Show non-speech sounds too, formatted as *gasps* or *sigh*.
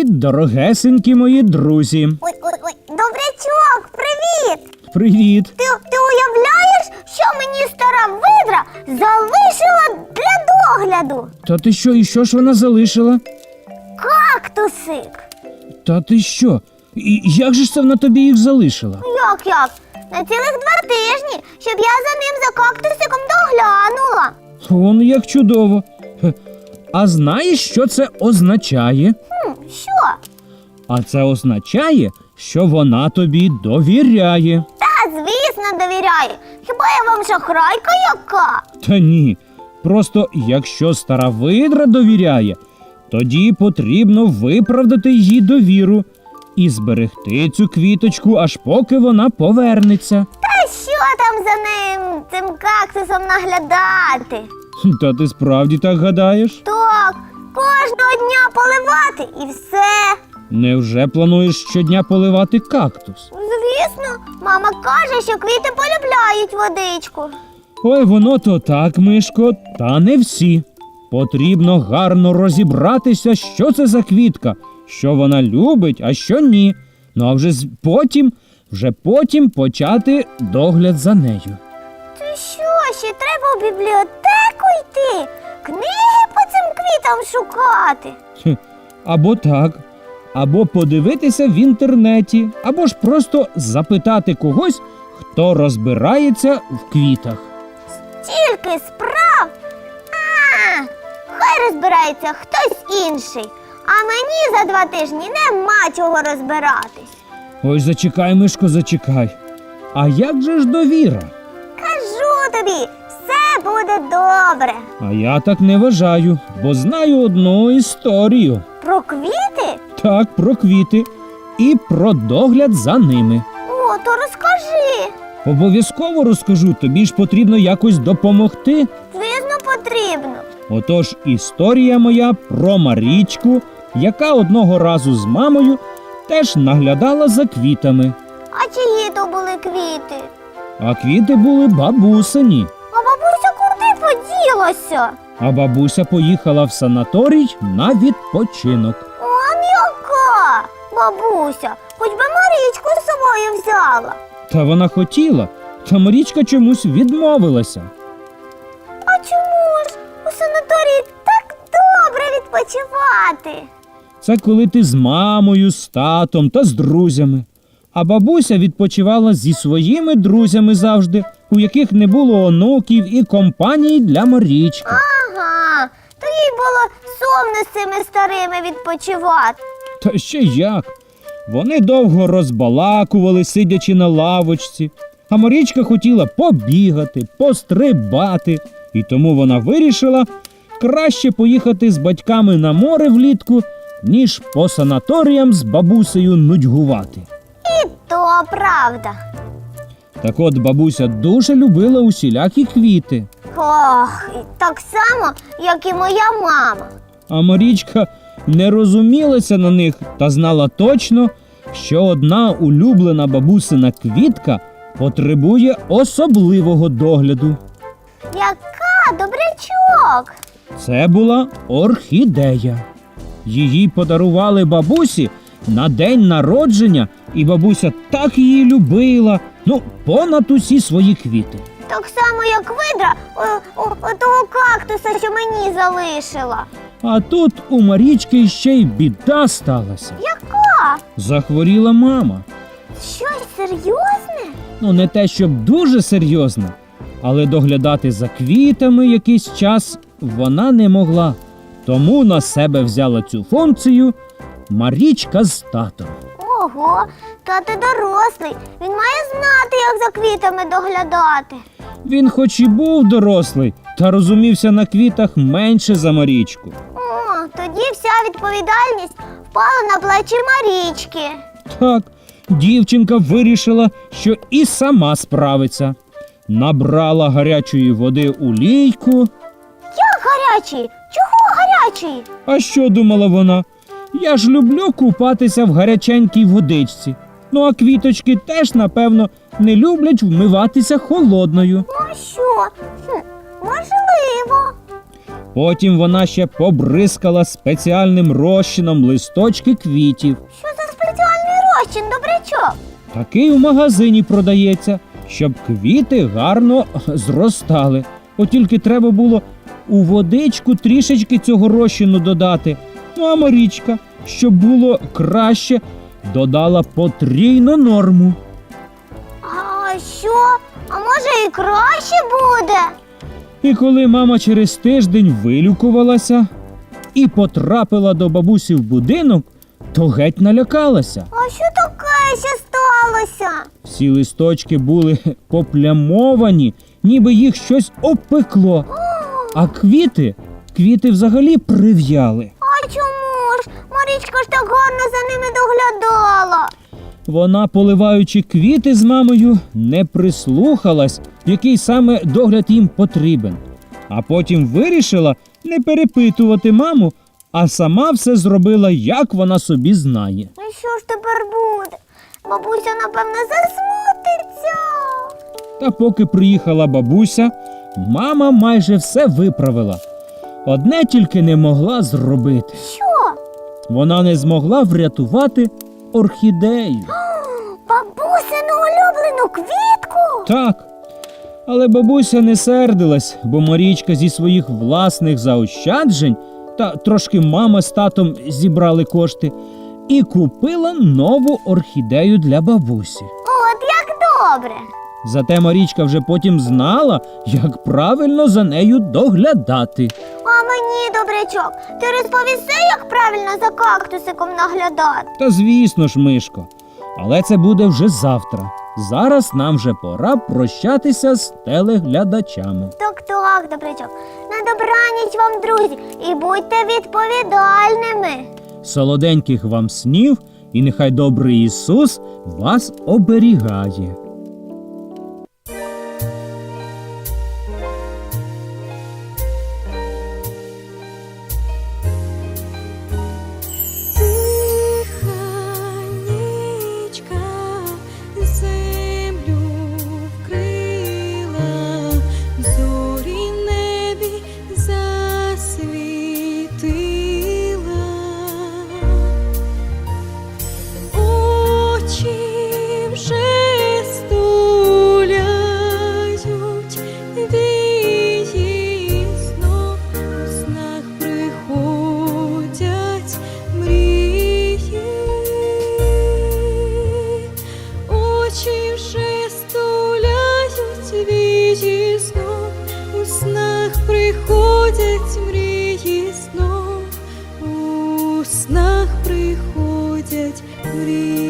Привіт, дорогесенькі мої друзі. Ой, ой, ой, добрячок, привіт! Привіт. Ти, ти уявляєш, що мені стара видра залишила для догляду? Та ти що, і що ж вона залишила? Кактусик. Та ти що? І як же ж це вона тобі їх залишила? Як як? На цілих два тижні, щоб я за ним за кактусиком доглянула. Он як чудово. А знаєш, що це означає? Що? А це означає, що вона тобі довіряє. Та, звісно, довіряю. Хіба я вам шахрайка яка? Та ні. Просто якщо стара видра довіряє, тоді потрібно виправдати її довіру і зберегти цю квіточку, аж поки вона повернеться. Та що там за ним, цим кактусом наглядати? Та ти справді так гадаєш? Так, кожного дня поливати і все. Невже плануєш щодня поливати кактус? Звісно, мама каже, що квіти полюбляють водичку. Ой, воно то так, Мишко, та не всі. Потрібно гарно розібратися, що це за квітка, що вона любить, а що ні. Ну а вже з- потім, вже потім почати догляд за нею. Ти що, ще треба в бібліотеку йти? Книги по цим квітам шукати. Або так, або подивитися в інтернеті, або ж просто запитати когось, хто розбирається в квітах. Тільки справ. А, хай розбирається хтось інший. А мені за два тижні нема чого розбиратись. Ой, зачекай, Мишко, зачекай. А як же ж довіра? Кажу тобі, буде добре. А я так не вважаю, бо знаю одну історію. Про квіти? Так, про квіти і про догляд за ними. О, то розкажи. Обов'язково розкажу, тобі ж потрібно якось допомогти. Звісно, потрібно. Отож, історія моя про Марічку, яка одного разу з мамою теж наглядала за квітами. А чиї то були квіти? А квіти були бабусині. А бабуся? А бабуся поїхала в санаторій на відпочинок. Он яка? Бабуся, хоч би Марічку з собою взяла. Та вона хотіла, та Марічка чомусь відмовилася. А чому ж у санаторії так добре відпочивати? Це коли ти з мамою, з татом та з друзями. А бабуся відпочивала зі своїми друзями завжди, у яких не було онуків і компанії для Марічки. Ага, то їй було сумно з цими старими відпочивати. Та ще як? Вони довго розбалакували, сидячи на лавочці, а Марічка хотіла побігати, пострибати, і тому вона вирішила краще поїхати з батьками на море влітку, ніж по санаторіям з бабусею нудьгувати. І то правда. Так от бабуся дуже любила усілякі квіти, Ох, так само, як і моя мама. а Марічка не розумілася на них та знала точно, що одна улюблена бабусина квітка потребує особливого догляду. Яка добрячок. Це була орхідея. Її подарували бабусі на день народження, і бабуся так її любила, ну, понад усі свої квіти. Так само, як видра о, о, о того кактуса, що мені залишила. А тут у Марічки ще й біда сталася. Яка? Захворіла мама. Щось серйозне? Ну, не те, щоб дуже серйозно, але доглядати за квітами якийсь час вона не могла. Тому на себе взяла цю функцію Марічка з татом. Ого, тато дорослий. Він має знати, як за квітами доглядати. Він хоч і був дорослий, та розумівся на квітах менше за Марічку. О, тоді вся відповідальність впала на плечі Марічки. Так, дівчинка вирішила, що і сама справиться. Набрала гарячої води у лійку. Як гарячий? Чого гарячий? А що думала вона? Я ж люблю купатися в гаряченькій водичці. Ну а квіточки теж, напевно, не люблять вмиватися холодною. Ну а що? Хм, можливо. Потім вона ще побризкала спеціальним розчином листочки квітів. Що за спеціальний розчин, добрячок? Такий у магазині продається, щоб квіти гарно зростали. От тільки треба було у водичку трішечки цього розчину додати. Ну а Марічка, щоб було краще, додала потрійну норму. А що? А може і краще буде? І коли мама через тиждень вилікувалася і потрапила до бабусі в будинок, то геть налякалася. А що таке ще сталося? Всі листочки були *laughs* поплямовані, ніби їх щось обпекло. А квіти, квіти взагалі прив'яли. А ж? Так гарно за ними доглядала. Вона, поливаючи квіти з мамою, не прислухалась, який саме догляд їм потрібен. А потім вирішила не перепитувати маму, а сама все зробила, як вона собі знає. Ну що ж тепер буде? Бабуся, напевно, засмутиться. Та поки приїхала бабуся, мама майже все виправила. Одне тільки не могла зробити. Вона не змогла врятувати орхідею. *gasps* Бабусину улюблену квітку? Так. Але бабуся не сердилась, бо Марічка зі своїх власних заощаджень та трошки мама з татом зібрали кошти і купила нову орхідею для бабусі. От як добре. Зате Марічка вже потім знала, як правильно за нею доглядати. А мені, добрячок, ти розповіси, як правильно за кактусиком наглядати. Та звісно ж, Мишко. Але це буде вже завтра. Зараз нам вже пора прощатися з телеглядачами. Так, так, добрячок. На добраніч вам, друзі, і будьте відповідальними. Солоденьких вам снів, і нехай добрий Ісус вас оберігає. guri.